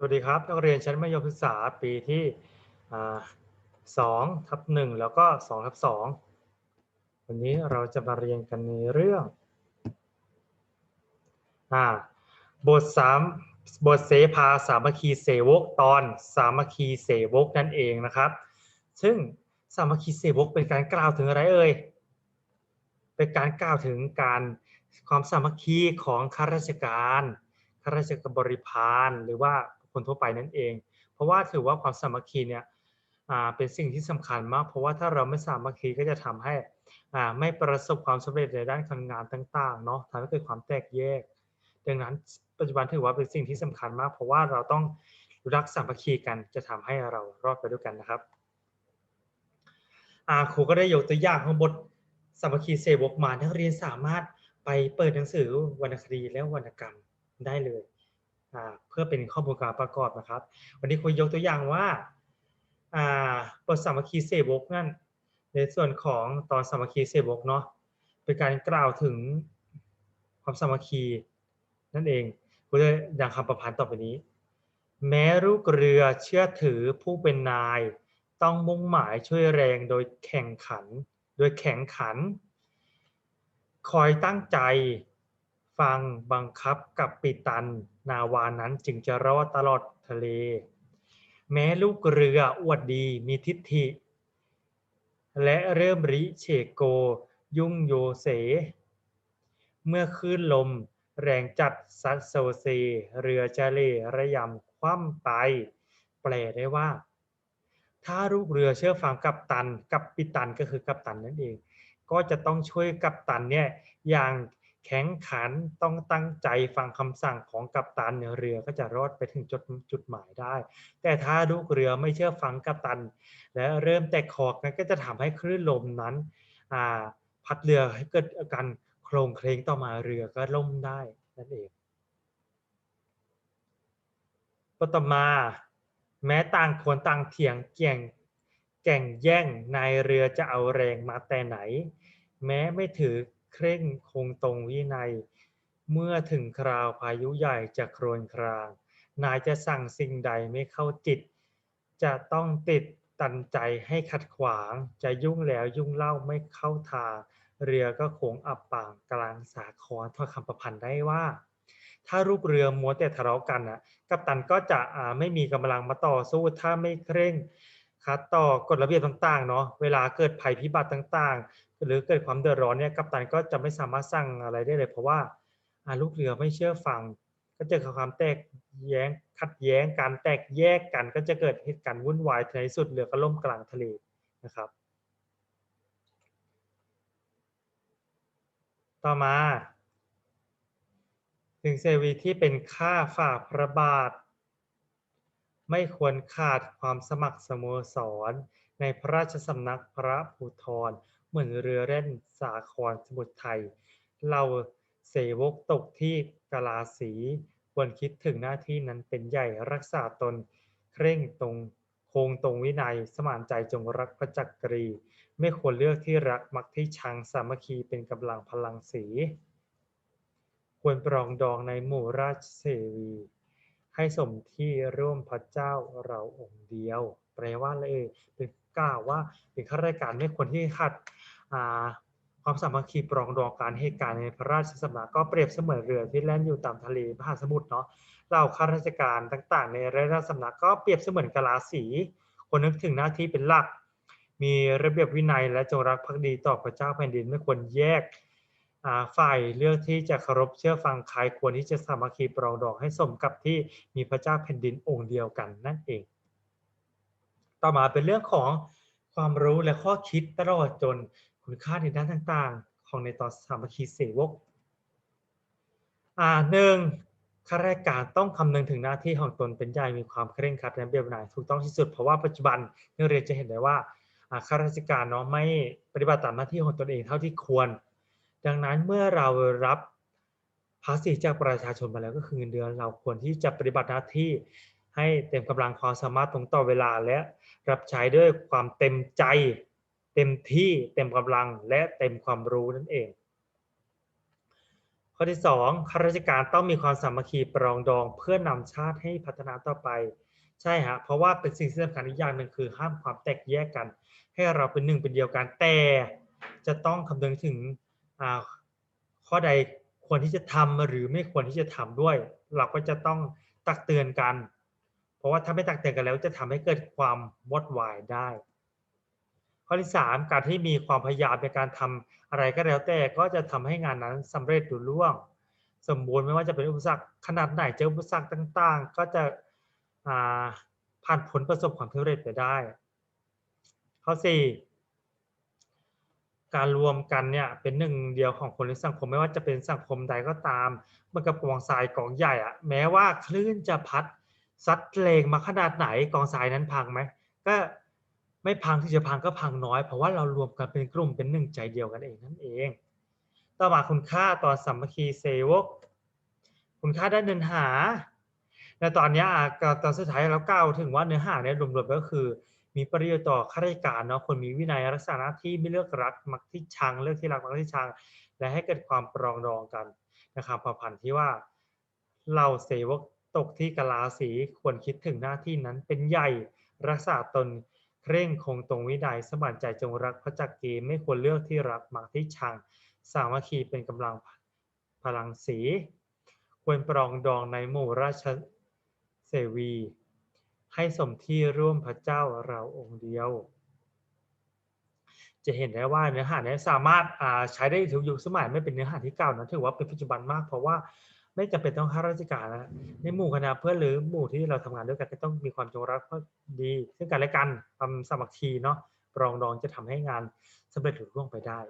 สวัสดีครับ นักเรียนชั้นมัธยมศึกษาปีที่สองทับหนึ่งแล้วก็สองทับสองวันนี้เราจะมาเรียนกันในเรื่องอบทสามบทเสภาสามัคคีเสวกตอนสามัคคีเสวกนั่นเองนะครับ ซึ่งสามัคคีเสวกเป็นการกล่าวถึงอะไรเอ่ยเป็นการกล่าวถึงการความสามัคคีของข้าราชการข้าราชการบริพารหรือว่า คนทั่วไปนั่นเอง เพราะว่าถือว่าความสามัคคีเนี่ยเป็นสิ่งที่สำคัญมาก เพราะว่าถ้าเราไม่สามัคคีก็จะทำให้ไม่ประสบความสำเร็จในด้านการงานต่างๆเนาะทำให้เกิดความแตกแยก ดังนั้นปัจจุบันถือว่าเป็นสิ่งที่สำคัญมาก เพราะว่าเราต้องรักสามัคคีกันจะทำให้เรารอดไปด้วยกันนะครับครูก็ได้ยกตัวอย่างของบทสามัคคีเสวกมานักเรียนสามารถไปเปิดหนังสือวรรณคดีและวรรณกรรมได้เลย เพื่อเป็นข้อมูลการประกอบนะครับ วันนี้คุยยกตัวอย่างว่าบทสามัคคีเสวกนั่นในส่วนของตอนสามัคคีเสวกเนาะเป็นการกล่าวถึงความสามัคคีนั่นเองกูจะดังคำประพันธ์ต่อไปนี้ แม้ลูกเรือเชื่อถือผู้เป็นนาย ต้องมุ่งหมายช่วยแรงโดยแข่งขัน โดยแข่งขัน คอยตั้งใจ ฟังบังคับกับปิตัน นาวานั้นจึงจะรอดตลอดทะเล แม้ลูกเรืออวดดีมีทิฏฐิ และเริ่มริเชโก ยุ่งโยเส เมื่อคลื่นลมแรงจัดซัดโซเซ เรือจะเลระยำคว่ำไป แปลได้ว่า ถ้าลูกเรือเชื่อฟังกัปตัน กับปิตันก็คือกัปตันนั่นเอง ก็จะต้องช่วยกัปตันเนี่ยอย่าง แข็งขันต้องตั้งใจฟังคำสั่งของกัปตันเรือก็จะรอดไปถึงจุดจุดหมายได้ แต่ถ้าลูกเรือไม่เชื่อฟังกัปตัน และเริ่มแตกคอกนั้นก็จะทำให้คลื่นลมนั้นพัดเรือให้เกิดอาการโครงเคลงต่อมาเรือก็ล่มได้นั่นเองต่อมาแม้ต่างคนต่างเถียงเกี่ยงแก่งแย่งนายเรือจะเอาแรงมาแต่ไหน แม้ไม่ถือ เคร่งคงตรงวินัย เมื่อถึงคราวพายุใหญ่จะโครนคราง นายจะสั่งสิ่งใดไม่เข้าจิต จะต้องติดตันใจให้ขัดขวาง จะยุ่งแล้วยุ่งเล่าไม่เข้าทาง เรือก็คงอับปางกลางสาครถ้อคำประพันธ์ได้ว่า ถ้ารูปเรือมัวแต่ทะเลาะกันนะกัปตันก็จะไม่มีกำลังมาต่อสู้ถ้าไม่เคร่งคัดต่อกฎระเบียบต่างๆเนาะเวลาเกิดภัยพิบัติต่าง หรือเกิดความเดือดร้อนเนี่ยกัปตันก็จะไม่สามารถสั่งอะไรได้เลย เพราะว่าลูกเรือไม่เชื่อฟัง ก็จะเกิดความแตกแย้งขัดแย้งการแตกแยกกัน ก็จะเกิดเหตุการณ์วุ่นวายในสุดเรือก็ล่มกลางทะเลนะครับ ต่อมาถึงเซวีที่เป็นค่าฝ่าพระบาท ไม่ควรขาดความสมัครสโมสร ในพระราชสำนักพระภูธร เหมือนเรือเล่นสาครสมุทรไทย เราเสวกตกที่กาลาสีควรคิดถึงหน้าที่นั้นเป็นใหญ่รักษาตนเคร่งตรงคงตรงวินัยสมานใจจงรักพระจักรี ไม่ควรเลือกที่รักมักที่ชังสามัคคีเป็นกำลังพลังสี ควรปรองดองในหมู่ราชเสวี ให้สมที่ร่วมพระเจ้าเราองค์เดียว แปลว่าเลยเป็น กล่าวว่าเป็นข้าราชการไม่ควรที่ขัดความสามัคคีปรองดองการเหตุการณ์ในพระราชสำนักก็เปรียบเสมือนเรือที่แล่นอยู่ตามทะเลมหาสมุทรเนาะเราข้าราชการต่างๆ ในราชสำนักก็เปรียบเสมือนกะลาสี คนนึกถึงหน้าที่เป็นหลัก มีระเบียบวินัยและจงรักภักดีต่อพระเจ้าแผ่นดินไม่ควรแยกฝ่ายเลือกที่จะเคารพเชื่อฟังใครควรที่จะสามัคคีปรองดองให้สมกับที่มีพระเจ้าแผ่นดินองค์เดียวกันนั่นเอง ต่อมาเป็นเรื่องของความรู้และข้อคิดตลอดจนคุณค่าในด้านต่างๆ ของในตอนสามัคคีเสวกอ่าหนึ่งข้าราชการต้องคำนึงถึงหน้าที่ของตนเป็นใหญ่มีความเคร่งครัดและเบียบนายถูกต้องที่สุดเพราะว่าปัจจุบันนักเรียนจะเห็นได้ว่าข้าราชการเนาะไม่ปฏิบัติตามหน้าที่ของตนเองเท่าที่ควร ดังนั้นเมื่อเรารับภาษีจากประชาชนมาแล้วก็คือเงินเดือนเราควรที่จะปฏิบัติหน้าที่ ให้เต็มกำลังความสามารถตรงต่อเวลาและรับใช้ด้วยความเต็มใจ เต็มที่เต็มกำลังและเต็มความรู้นั่นเอง ข้อที่สองข้าราชการต้องมีความสามัคคีปรองดองเพื่อนำชาติให้พัฒนาต่อไป ใช่ฮะเพราะว่าเป็นสิ่งที่สำคัญอีกอย่างหนึ่งคือห้ามความแตกแยกกัน ให้เราเป็นหนึ่งเป็นเดียวกันแต่จะต้องคำนึงถึงอ่าข้อใดควรที่จะทำหรือไม่ควรที่จะทำด้วย เราก็จะต้องตักเตือนกัน เพราะว่าถ้าไม่ตักเตือนกันแล้วจะทำให้เกิดความวอดวายได้ ข้อที่สามการที่มีความพยายามในการทำอะไรก็แล้วแต่ก็จะทำให้งานนั้นสำเร็จหรุ่ล่วง สมบูรณ์ไม่ว่าจะเป็นอุปสรรคขนาดไหนเจออุปสรรคต่าง ๆ ก็จะอ่าผ่านผลประสบความสำเร็จไปได้ ข้อสี่การรวมกันเนี่ยเป็นหนึ่งเดียวของคนในสังคมไม่ว่าจะเป็นสังคมใดก็ตามเหมันกับกองทรายกองใหญ่อะแม้ว่าคลื่นจะพัด ซัดเลงมาขนาดไหนกองทรายนั้นพังไหมก็ไม่พังที่จะพังก็พังน้อย เพราะว่าเรารวมกันเป็นกลุ่มเป็นหนึ่งใจเดียวกันเองนั่นเอง ต่อมาคุณค่าตอนสามัคคีเซวก คุณค่าด้านเนื้อหาในตอนนี้ตอนสุดท้ายเรากล่าวถึงว่าเนื้อหาเนี่ยรวมๆก็คือ มีประโยชน์ต่อข้าราชการเนาะคนมีวินัยรักษาหน้าที่ไม่เลือกรักมักที่ชังเลือกที่รักมักที่ชัง และให้เกิดความปรองดองกันนะครับประพันธ์ที่ว่าเราเสวก ตกที่กลาสีควรคิดถึงหน้าที่นั้นเป็นใหญ่รักษาตนเคร่งคงตรงวินัยสมานใจจงรักพระจักรีไม่ควรเลือกที่รักมักที่ชัง สามัคคีเป็นกำลังพลังสี ควรปรองดองในหมู่ราชเสวี ให้สมที่ร่วมพระเจ้าเราองค์เดียว จะเห็นได้ว่าเนื้อหาเนี้สามารถใช้ได้ทุกยุคสมัยไม่เป็นเนื้อหาที่เก่านะถือว่าเป็นปัจจุบันมากเพราะว่า ไม่จำเป็นต้องข้าราชการนะในหมู่คณะเพื่อนหรือหมู่ที่เราทำงานด้วยกันก็ต้องมีความจงรักภักดี ซึ่งกันและกันความสามัคคีเนาะปรองดองจะทำให้งานสำเร็จลุล่วงไปได้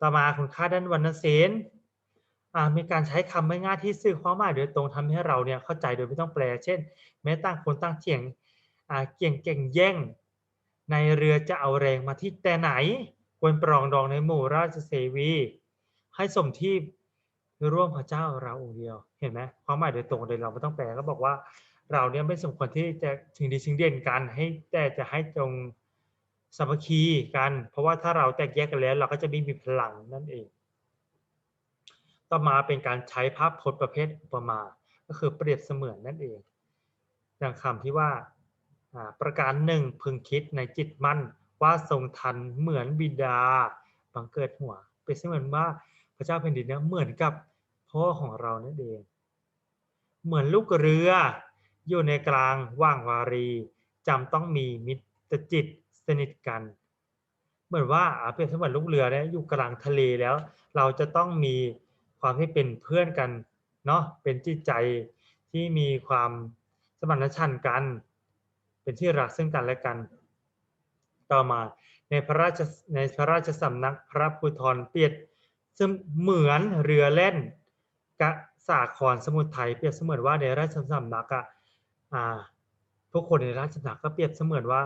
ต่อมาคุณค่าด้านวรรณศิลป์อ่ามีการใช้คำไม่ง่ายที่สื่อความหมายโดยตรงทำให้เราเนี่ยเข้าใจโดยไม่ต้องแปล เช่น แม้ต่างคนต่างเถียงอ่าเก่งเก่งแย่ง ในเรือจะเอาแรงมาที่แต่ไหนควรปรองดองในหมู่ราชเสวี ให้สมที่ ร่วมพระเจ้าเราองค์เดียว เห็นไหมความหมายโดยตรงโดยเราไม่ต้องแปลก็บอกว่า เราเนี่ยไม่สมควรที่จะชิงดีชิงเด่นกันให้แต่จะให้จงสามัคคีกัน เพราะว่าถ้าเราแตกแยกกันแล้ว เราก็จะไม่มีพลังนั่นเอง ต่อมาเป็นการใช้ภาพพจน์ประเภทอุปมา ก็คือเปรียบเสมือนนั่นเองอย่างคำที่ว่าอ่าประการหนึ่งพึงคิดในจิตมั่นว่าทรงทันเหมือนบิดาบังเกิดหัว เป็นเสมือนว่า พระเจ้าแผ่นดินเนี่ยเหมือนกับพ่อของเรานั่นเอง เหมือนลูกเรือ อยู่ในกลางว่างวารีจำต้องมีมิตรจิตสนิทกัน เหมือนว่าอาเปรียบเสมือนลูกเรือเนี่ยอยู่กลางทะเลแล้ว เราจะต้องมีความที่เป็นเพื่อนกันเนาะเป็นจิตใจที่มีความสมานฉันท์กัน เป็นที่รักซึ่งกันและกัน ต่อมาในพระราชในพระราชสำนักพระภูธรเปียบ เสมือนเรือเล่นกะสาครสมุทรไทยเปรียบเสมือนว่าในราชสำนักอะอ่าพวกคนในราชสำนักก็เปรียบเสมือนว่า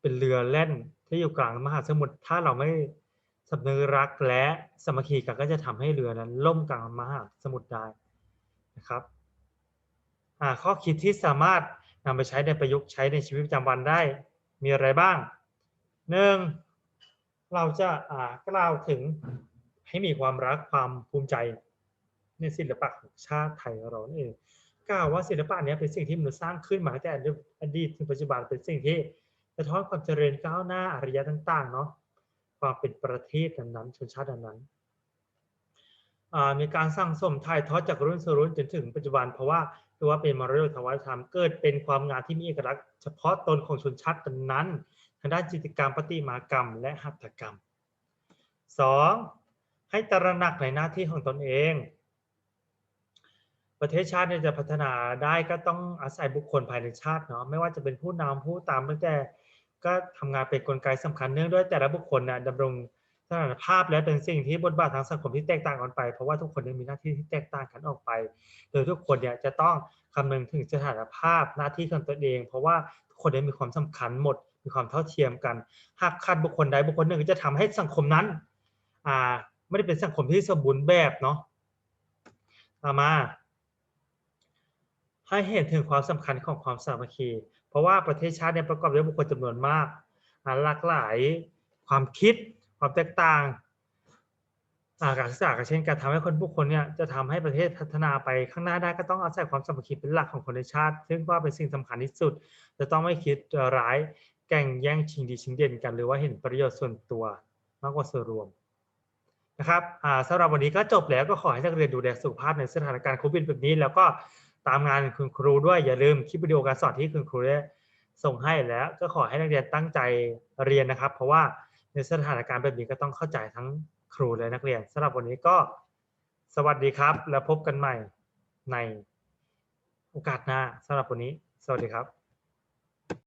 เป็นเรือเล่นที่อยู่กลางมหาสมุทรถ้าเราไม่สำนึกรักและสมัคคีกันก็จะทำให้เรือนั้นล่มกลางมหาสมุทรได้นะครับข้อคิดที่สามารถนำไปใช้ในประยุกต์ใช้ในชีวิตประจำวันได้ มีอะไรบ้างหนึ่งเราจะอ่ากล่าวถึง ให้มีความรักความภูมิใจในศิลปะของชาติไทยเรานั่นเองกล่าวว่าศิลปะนี้เป็นสิ่งที่มนุษย์สร้างขึ้นมาตั้งแต่อดีตถึงปัจจุบันเป็นสิ่งที่สะท้อนความเจริญก้าวหน้าอารยะต่างๆเนาะความเป็นประเทศนั้นๆชนชาตินั้นมีการสร้างสมถ่ายทอดจากรุ่นสู่รุ่นจนถึงปัจจุบันเพราะว่าถือว่าเป็นมรดกทางวัฒนธรรมเกิดเป็นความงามที่มีเอกลักษณ์เฉพาะตนของชนชาตินั้นทางด้านจิตรกรรมประติมากรรม และหัตถกรรมสอง ให้ตระหนักในหน้าที่ของตนเอง ประเทศชาติจะพัฒนาได้ก็ต้องอาศัยบุคคลภายในชาติเนาะไม่ว่าจะเป็นผู้นำผู้ตามตั้งแต่ก็ทำงานเป็นกลไกสำคัญเนื่องด้วยแต่ละบุคคลนะดำรงสถานภาพและเป็นสิ่งที่บทบาททางสังคมที่แตกต่างกันไป เพราะว่าทุกคนมีหน้าที่ที่แตกต่างกันออกไป โดยทุกคนเนี่ยจะต้องคำนึงถึงสถานภาพหน้าที่ของตนเอง เพราะว่าทุกคนมีความสำคัญหมด มีความเท่าเทียมกัน หากขาดบุคคลใดบุคคลหนึ่งก็จะทำให้สังคมนั้น ไม่ได้เป็นสังคมที่สมบูรณ์แบบเนาะต่อมา ให้เห็นถึงความสำคัญของความสามัคคี เพราะว่าประเทศชาติเนี่ยประกอบด้วยบุคคลจำนวนมากหลากหลายความคิดความแตกต่างาการศึกษาก็เช่นการทำให้คนผู้คนเนี่ยจะทำให้ประเทศพัฒนาไปข้างหน้าได้ก็ต้องอาศัยความสามัคคีเป็นหลักของคนในชาติ ซึ่งว่าเป็นสิ่งสำคัญที่สุด จะต้องไม่คิดร้ายแก่งแย่งชิงดีชิงเด่นกัน หรือว่าเห็นประโยชน์ส่วนตัวมากกว่าส่วนรวม นะครับสำหรับวันนี้ก็จบแล้วก็ขอให้นักเรียนดูแลสุขภาพในสถานการณ์โควิดแบบนี้ แล้วก็ตามงานคุณครูด้วยอย่าลืมคลิปวิดีโอการสอนที่คุณครูได้ส่งให้แล้ว ก็ขอให้นักเรียนตั้งใจเรียนนะครับ เพราะว่าในสถานการณ์แบบนี้ก็ต้องเข้าใจทั้งครูและนักเรียนสำหรับวันนี้ก็สวัสดีครับ แล้วพบกันใหม่ในโอกาสหน้าสำหรับวันนี้ สวัสดีครับ